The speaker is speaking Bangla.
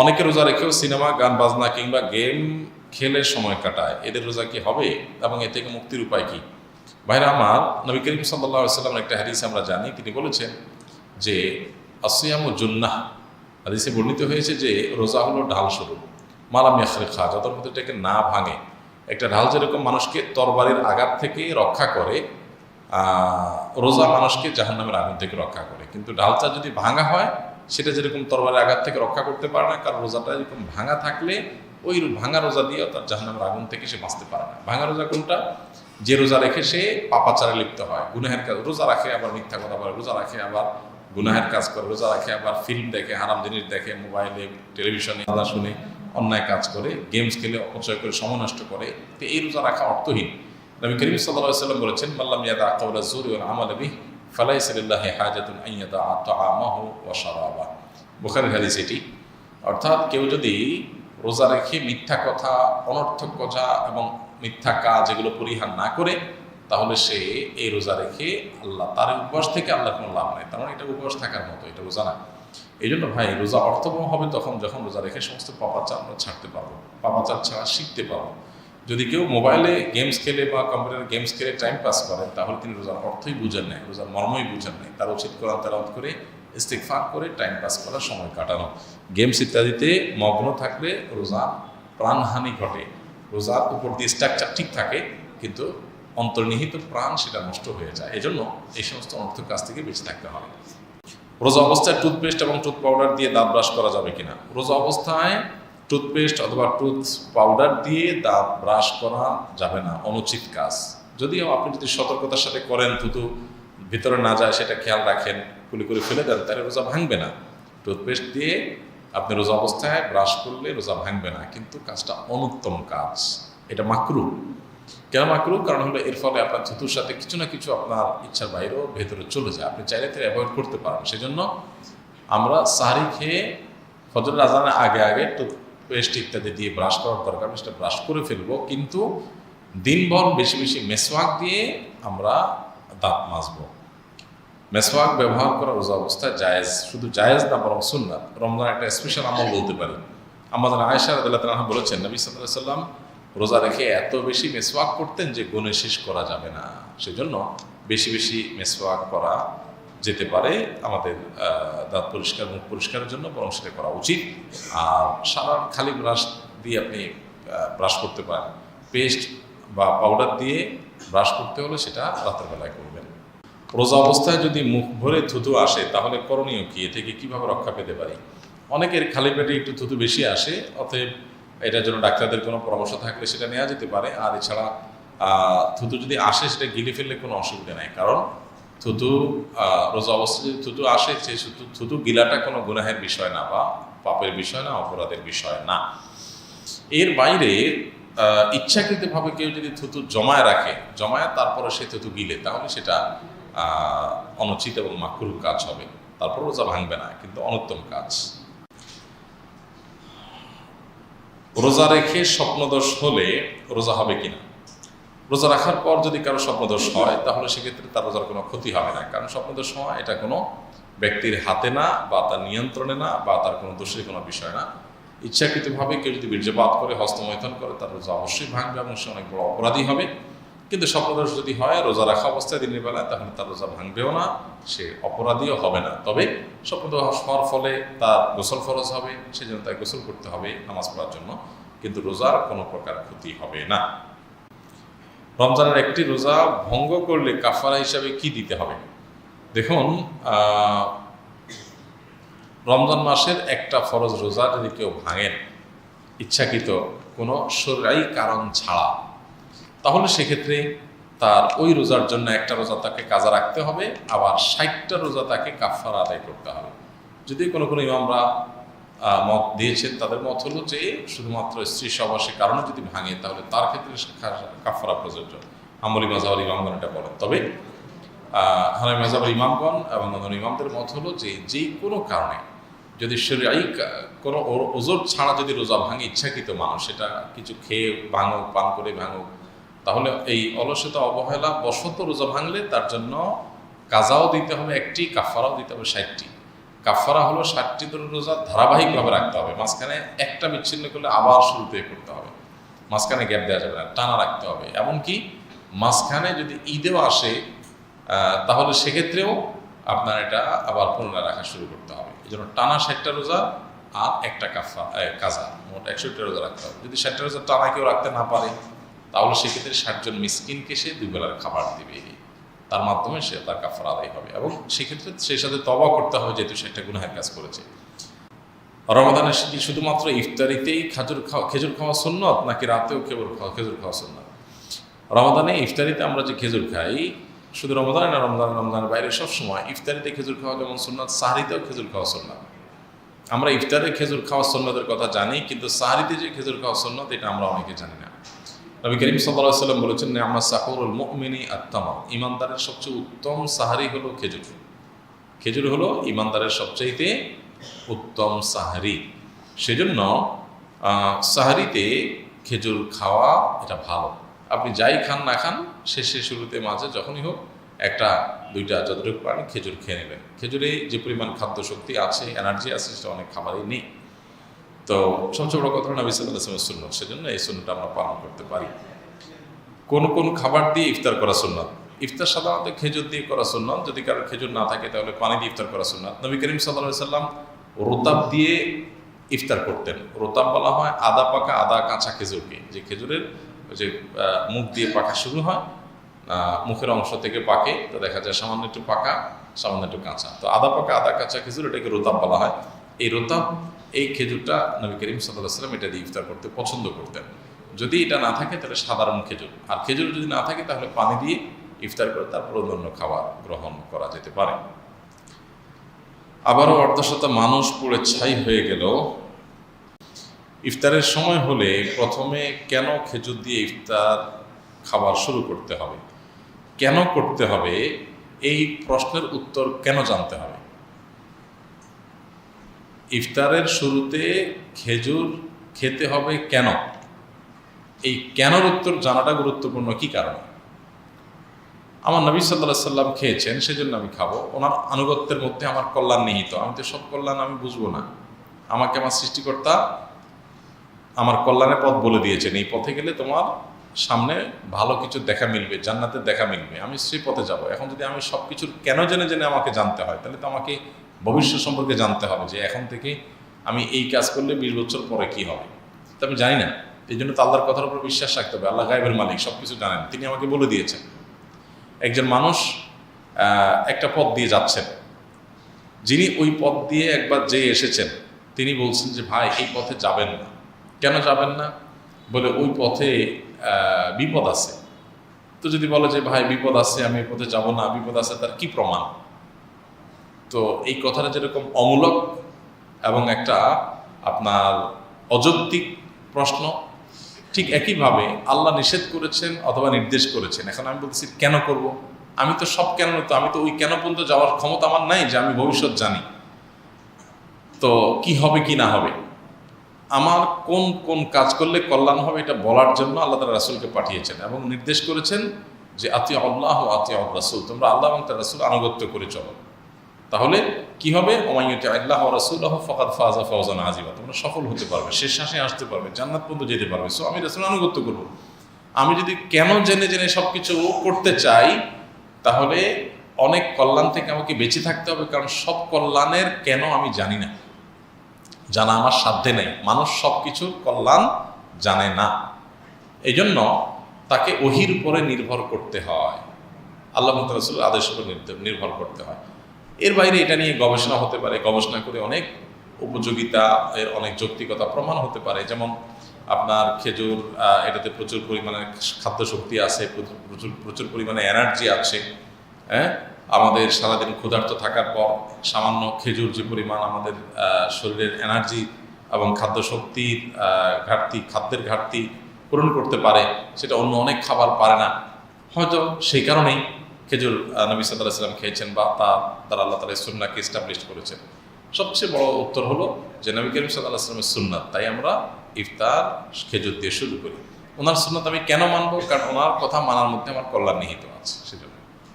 অনেকে রোজা রেখেও সিনেমা, গান, বাজনা কিংবা গেম খেলে সময় কাটায়। এদের রোজা কি হবে এবং এ থেকে মুক্তির উপায় কি? ভাইরা আমার, নবী করিম সাল্লামের একটা হাদিস আমরা জানি। তিনি বলেছেন যে আসিয়াম ও জুন্নাহ। হাদিসে বর্ণিত হয়েছে যে, রোজা হলো ঢাল স্বরূপ। মালাম ইয়াখরে খা যত মধ্যে এটাকে না ভাঙে, একটা ঢাল যেরকম মানুষকে তরবারির আঘাত থেকে রক্ষা করে রোজা মানুষকে জাহান্নামের আগুন থেকে রক্ষা করে। কিন্তু ঢালটা যদি ভাঙা হয় সেটা যেরকম তরবারের আঘাত থেকে রক্ষা করতে পারে না, কারণ রোজাটা এরকম ভাঙা থাকলে ওই ভাঙা রোজা দিয়ে তার জাহান্নামের আগুন থেকে সে বাঁচতে পারে না। ভাঙা রোজা কোনটা? যে রোজা রেখে সে পাপাচারে লিপ্ত হয়, গুনাহের কাজ রোজা রাখে আবার মিথ্যা কথা বলে, রোজা রাখে আবার গুনাহের কাজ করে, রোজা রাখে আবার ফিল্ম দেখে, হারাম জিনিস দেখে মোবাইলে টেলিভিশনে আদা শুনে অন্যায় কাজ করে গেমস খেলে অপচয় করে সময় নষ্ট করে, তো এই রোজা রাখা অর্থহীন। নবী করিম সাল্লাহ সাল্লাম বলেছেন মাল্লাম ইয়াদা কাউলা জুরি বিহ ফালাই সাল্লাহি হাজাতুন আইয়াদা তাআমাহু ওয়া শারাবা। বুখারীর হাদিস এটি। অর্থাৎ কেউ যদি রোজা রেখে মিথ্যা কথা, অনর্থক কথা এবং মিথ্যা কাজ এগুলো পরিহার না করে, তাহলে সে এই রোজা রেখে আল্লাহ, তার উপবাস থেকে আল্লাহ কোনো লাভ নেই। তার মানে এটা উপবাস থাকার মতো, এটা রোজা না। এই জন্য ভাই, রোজা অর্থবহ হবে তখন যখন রোজা রেখে সমস্ত পাপাচার আমরা ছাড়তে পারব, পাপাচার ছাড়া শিখতে পারব। যদি কেউ মোবাইলে গেমস খেলে বা কম্পিউটারে গেমস খেলে টাইম পাস করেন তাহলে তিনি রোজার অর্থই বুঝেন নাই, রোজার মর্মই বুঝেন নাই। তার উচিত কোরআন তেলাওয়াত করে ইস্তেকফার করে টাইম পাস করার সময় কাটানো। গেমস ইত্যাদিতে মগ্ন থাকলে রোজা প্রাণহানি ঘটে। রোজার উপর দিয়ে স্ট্রাকচার ঠিক থাকে, কিন্তু অন্তর্নিহিত প্রাণ সেটা নষ্ট হয়ে যায়। এজন্য এই সমস্ত অনর্থক কাজ থেকে বেঁচে থাকতে হবে। রোজা অবস্থায় টুথপেস্ট এবং টুথ পাউডার দিয়ে দাঁত ব্রাশ করা যাবে কিনা? রোজা অবস্থায় টুথপেস্ট অথবা টুথ পাউডার দিয়ে দাঁত ব্রাশ করা যাবে না, অনুচিত কাজ। যদিও আপনি যদি সতর্কতার সাথে করেন, থুতু ভিতরে না যায় সেটা খেয়াল রাখেন, কুলি করে ফেলে দেন, তাহলে রোজা ভাঙবে না। টুথপেস্ট দিয়ে আপনি রোজা অবস্থায় ব্রাশ করলে রোজা ভাঙবে না, কিন্তু কাজটা অনুত্তম কাজ। এটা মাকরু কেন মাকরু কারণ হলো এর ফলে আপনার থুতুর সাথে কিছু না কিছু আপনার ইচ্ছার বাইরেও ভেতরে চলে যায়। আপনি চাইলে তো অ্যাভয়েড করতে পারেন। সেজন্য আমরা সাহারি খেয়ে ফজরের আজানের আগে আগে টুথপেস্ট ইত্যাদি দিয়ে ব্রাশ করার দরকার সেটা ব্রাশ করে ফেলব, কিন্তু দিনভর বেশি বেশি মেসওয়াক দিয়ে আমরা দাঁত মাজবো। মেসওয়াক ব্যবহার করা রোজা অবস্থায় জায়েজ, শুধু জায়েজ না, বরং সুন্নাত। রমজান একটা স্পেশাল আমল বলতে পারি। আমাদের আয়েশা রাদিল্লাহ তাআলা বলেছেন, নবী আলাইহি সাল্লাম রোজা রেখে এত বেশি মেসওয়াক করতেন যে গুণে শেষ করা যাবে না। সেজন্য বেশি বেশি মেসওয়াক করা যেতে পারে, আমাদের দাঁত পরিষ্কার মুখ পরিষ্কারের জন্য বরং সেটা করা উচিত। আর সারা খালি ব্রাশ দিয়ে আপনি ব্রাশ করতে পারেন। পেস্ট বা পাউডার দিয়ে ব্রাশ করতে হলে সেটা রাতের বেলায় করবেন। রোজা অবস্থায় যদি মুখ ভরে থুতু আসে, তাহলে করণীয় কি? এ থেকে কীভাবে রক্ষা পেতে পারি? অনেকের খালি পেটে একটু থুতু বেশি আসে, অতএব এটার জন্য ডাক্তারদের কোনো পরামর্শ থাকলে সেটা নেওয়া যেতে পারে। আর এছাড়া থুতু যদি আসে, সেটা গিলে ফেললে কোনো অসুবিধা নেই। কারণ থুতু রোজা অবস্থায় থুতু আসে, সে থুতু থুতু গিলাটা কোনো গুনাহের বিষয় না বা পাপের বিষয় না, অপরাধের বিষয় না। এর বাইরে ইচ্ছাকৃতভাবে কেউ যদি থুতু জমায় রাখে, জমায় তারপরে সে থুতু গিলে, তাহলে সেটা অনুচিত এবং মাকরু কাজ হবে। তারপর রোজা ভাঙবে না, কিন্তু অনুত্তম কাজ। রোজা রেখে স্বপ্নদোষ হলে রোজা হবে কিনা? রোজা রাখার পর যদি কারও স্বপ্নদোষ হয়, তাহলে সেক্ষেত্রে তার রোজার কোনো ক্ষতি হবে না। কারণ স্বপ্নদোষ হওয়া এটা কোনো ব্যক্তির হাতে না, বা তার নিয়ন্ত্রণে না, বা তার কোনো দোষের কোনো বিষয় না। ইচ্ছাকৃতভাবে কেউ যদি বীর্যপাত করে, হস্তমৈথন করে, তার রোজা অবশ্যই ভাঙবে এবং সে অনেক বড় অপরাধী হবে। কিন্তু স্বপ্নদোষ যদি হয়, রোজা রাখা অবস্থায় দিনের বেলায়, তাহলে তার রোজা ভাঙবেও না, সে অপরাধীও হবে না। তবে স্বপ্নদোষ হওয়ার ফলে তার গোসল ফরজ হবে সেজন্য তাই গোসল করতে হবে, নামাজ পড়ার জন্য। কিন্তু রোজার কোনো প্রকার ক্ষতি হবে না। রমজানের একটি রোজা ভঙ্গ করলে কাফারা হিসাবে কি দিতে হবে? দেখুন রমজান মাসের একটা ফরজ রোজা যদি কেউ ভাঙেন, ইচ্ছাকৃত কোনো সরাই কারণ ছাড়া, তাহলে সেক্ষেত্রে তার ওই রোজার জন্য একটা রোজা তাকে কাজা রাখতে হবে, আবার ষাটটা রোজা তাকে কাফারা আদায় করতে হবে। যদি কোনো কোনো ইমামরা মত দিয়েছেন, তাদের মত হলো যে শুধুমাত্র স্ত্রী সবাসের কারণে যদি ভাঙে, তাহলে তার ক্ষেত্রে কাফারা প্রযোজ্য। আমলি মাজাওয়ার ইমামগণ এটা বলেন। তবে হানাই মাজাবের ইমামগণ এবং অন্যান্য ইমামদের মত হলো যে যে কোনো কারণে যদি শরীরাই কোনো ওজোর ছাড়া যদি রোজা ভাঙে, ইচ্ছাকৃত মানুষ, সেটা কিছু খেয়ে ভাঙুক, পান করে ভাঙুক, তাহলে এই অলসতা, অবহেলা বশত রোজা ভাঙলে তার জন্য কাজাও দিতে হবে, একটি কাফারাও দিতে হবে ষাটটি। কাফারা হলো ষাটটি দিনের রোজা ধারাবাহিকভাবে রাখতে হবে। মাঝখানে একটা বিচ্ছিন্ন করলে আবার শুরুতে করতে হবে। মাঝখানে গ্যাপ দেওয়া যাবে না, টানা রাখতে হবে। এমনকি মাঝখানে যদি ঈদেও আসে তাহলে সেক্ষেত্রেও আপনার এটা আবার পুনরায় রাখা শুরু করতে হবে। এই জন্য টানা ষাটটা রোজা আর একটা কাফা কাজা, মোট একষট্টি রোজা রাখতে হবে। যদি ষাটটা রোজা টানা কেউ রাখতে না পারে, তাহলে সেক্ষেত্রে ষাটজন মিসকিনকে সে দুই বেলার খাবার দিবে। তার মাধ্যমে সে তার কাফার আদায় হবে। এবং সেক্ষেত্রে সেই সাথে তবা করতে হবে যেহেতু সে একটা গুনাহের কাজ করেছে। রমাদানে কি শুধুমাত্র ইফতারিতেই খাজুর খাওয়া, খেজুর খাওয়া সুন্নত নাকি রাতেও খেজুর খাওয়া খেজুর খাওয়া সুন্নত? রমাদানে ইফতারিতে আমরা যে খেজুর খাই, শুধু রমাদানে না, রমজান, রমজানের বাইরে সব সময় ইফতারিতে খেজুর খাওয়া যেমন সুন্নত, সাহারিতেও খেজুর খাওয়া সুন্নত। আমরা ইফতারে খেজুর খাওয়া সুন্নতের কথা জানি, কিন্তু সাহারিতে যে খেজুর খাওয়া সুন্নত, এটা আমরা অনেকে জানি না। নবী করিম সাল্লাহ সাল্লাম বলেছেন আমার সাহরুল মুমিনী আত্মামা ইমানদারের সবচেয়ে উত্তম সাহারি হলো খেজুর। খেজুর হলো ইমানদারের সবচাইতে উত্তম সাহারি। সেজন্য সাহারিতে খেজুর খাওয়া এটা ভালো। আপনি যাই খান না খান শেষে শুরুতে মাঝে যখনই হোক, একটা, দুইটা যতটুকু পারেন খেজুর খেয়ে নেবেন। খেজুরে যে পরিমাণ খাদ্য শক্তি আছে, এনার্জি আছে, সেটা অনেক খাবারই নেই। তো সবচেয়ে বড় কথা নবী সাল্লাহ আসলামের সুন্নত, সেজন্য এই সুন্নতটা আমরা পালন করতে পারি। কোন কোন খাবার দিয়ে ইফতার করা সুন্নত? ইফতার সাধারণত খেজুর দিয়ে করা সুন্নত, যদি কারোর খেজুর না থাকে তাহলে পানি দিয়ে ইফতার করা সুন্নত। নবী করিম সাল্লাম রোতাব দিয়ে ইফতার করতেন। রোতাব বলা হয় আদা পাকা, আদা কাঁচা খেজুরকে, যে খেজুরের যে মুখ দিয়ে পাকা শুরু হয় মুখের অংশ থেকে পাকে, তো দেখা যায় সামান্য একটু পাকা, সামান্য একটু কাঁচা। তো আদা পাকা, আদা কাঁচা খেজুর এটাকে রোতাব বলা হয়। এই রোতাব এই খেজুরটা নবী করিম সাল্লাহ সাল্লাম এটা দিয়ে ইফতার করতে পছন্দ করতেন। যদি এটা না থাকে, তাহলে সাধারণ খেজুর। আর খেজুর যদি না থাকে, তাহলে পানি দিয়ে ইফতার করে তারপর অন্যান্য খাবার গ্রহণ করা যেতে পারে। আবারও অর্ধশত মানুষ পুড়ে ছাই হয়ে গেল। ইফতারের সময় হলে প্রথমে কেন খেজুর দিয়ে ইফতার খাবার শুরু করতে হবে? কেন করতে হবে? এই প্রশ্নের উত্তর কেন জানতে হবে? ইফতারের শুরুতে খেজুর খেতে হবে কেন? এই কেনর উত্তর জানাটা গুরুত্বপূর্ণ কি কারণে? আমার নবী সাল্লাহ সাল্লাম খেয়েছেন, সেজন্য আমি খাব। ওনার আনুগত্যের মধ্যে আমার কল্যাণ নিহিত। আমি তো সব কল্যাণ আমি বুঝব না। আমাকে আমার সৃষ্টিকর্তা আমার কল্যাণের পথ বলে দিয়েছেন। এই পথে গেলে তোমার সামনে ভালো কিছু দেখা মিলবে, জান্নাতের দেখা মিলবে। আমি সেই পথে যাব। এখন যদি আমি সব কিছুর কেন জেনে জেনে আমাকে জানতে হয়, তাহলে তো আমাকে ভবিষ্যৎ সম্পর্কে জানতে হবে যে এখন থেকে আমি এই কাজ করলে বিশ বছর পরে কি হবে। তো আমি জানি না। এই জন্য তো আল্লাহর কথার উপর বিশ্বাস রাখতে হবে। আল্লাহ গাইবের মালিক সব কিছু জানেন। তিনি আমাকে বলে দিয়েছেন, একজন মানুষ একটা পথ দিয়ে যাচ্ছেন। যিনি ওই পথ দিয়ে একবার যে এসেছেন, তিনি বলছেন যে, ভাই, এই পথে যাবেন না। কেন যাবেন না? বলে, ওই পথে বিপদ আছে। তো যদি বলে যে, ভাই, বিপদ আছে, আমি এই পথে যাব না, বিপদ আছে, তার কি প্রমাণ? তো এই কথাটা যেরকম অমূলক এবং একটা আপনার অযৌক্তিক প্রশ্ন, ঠিক একইভাবে আল্লাহ নিষেধ করেছেন অথবা নির্দেশ করেছেন। এখন আমি বলছি কেন করব? আমি তো সব কেন, তো আমি তো ওই কেন পর্যন্ত যাওয়ার ক্ষমতা আমার নাই যে আমি ভবিষ্যৎ জানি। তো কি হবে, কি না হবে? আমার কোন কোন কাজ করলে কল্যাণ হবে এটা বলার জন্য আল্লাহ তালা রাসুলকে পাঠিয়েছেন এবং নির্দেশ করেছেন যে আতি আল্লাহ আতি রাসুল, তোমরা আল্লাহ এবং তার রাসুল আনুগত্য করে চলো। তাহলে কি হবে? ওমাইয়ুতি আল্লাহ রাসুল ফকাত ফাজা ফওজান আজিবা তোমরা সফল হতে পারবে, শেষ শ্বাসে আসতে পারবে, জান্নাত পর্যন্ত যেতে পারবে। সো আমি রাসুল আনুগত্য করব। আমি যদি কেন জেনে জেনে সব কিছু করতে চাই, তাহলে অনেক কল্যাণ থেকে আমাকে বেঁচে থাকতে হবে, কারণ সব কল্যাণের কেন আমি জানি না। জানা আমার সাধ্যে নেই। মানুষ সব কিছুর কল্যাণ জানে না। এই জন্য তাকে ওহির উপরে নির্ভর করতে হয়। আল্লাহ রসুল আদেশের উপর নির্ভর করতে হয়। এর বাইরে এটা নিয়ে গবেষণা হতে পারে। গবেষণা করে অনেক উপযোগিতা, এর অনেক যৌক্তিকতা প্রমাণ হতে পারে। যেমন আপনার খেজুর এটাতে প্রচুর পরিমাণে খাদ্য শক্তি আছে, প্রচুর প্রচুর পরিমাণে এনার্জি আছে হ্যাঁ? আমাদের সারাদিন ক্ষুধার্ত থাকার পর সামান্য খেজুর যে পরিমাণ আমাদের শরীরের এনার্জি এবং খাদ্য শক্তির ঘাটতি, খাদ্যের ঘাটতি পূরণ করতে পারে, সেটা অন্য অনেক খাবার পারে না। হয়তো সেই কারণেই খেজুর নবী সাল্লাহ খেয়েছেন বা তা তারা আল্লাহ তালা সুন্নাকে ইস্টাবলিশ করেছেন। সবচেয়ে বড় উত্তর হলো যে নবী করিম সাল্লাহ আসলামের সুন্নাত, তাই আমরা ইফতার, খেজুর দিয়ে শুরু করি। ওনার সুন্নাত আমি কেন মানবো? কারণ ওনার কথা মানার মধ্যে আমার কল্যাণ নিহিত আছে, সেজন্য।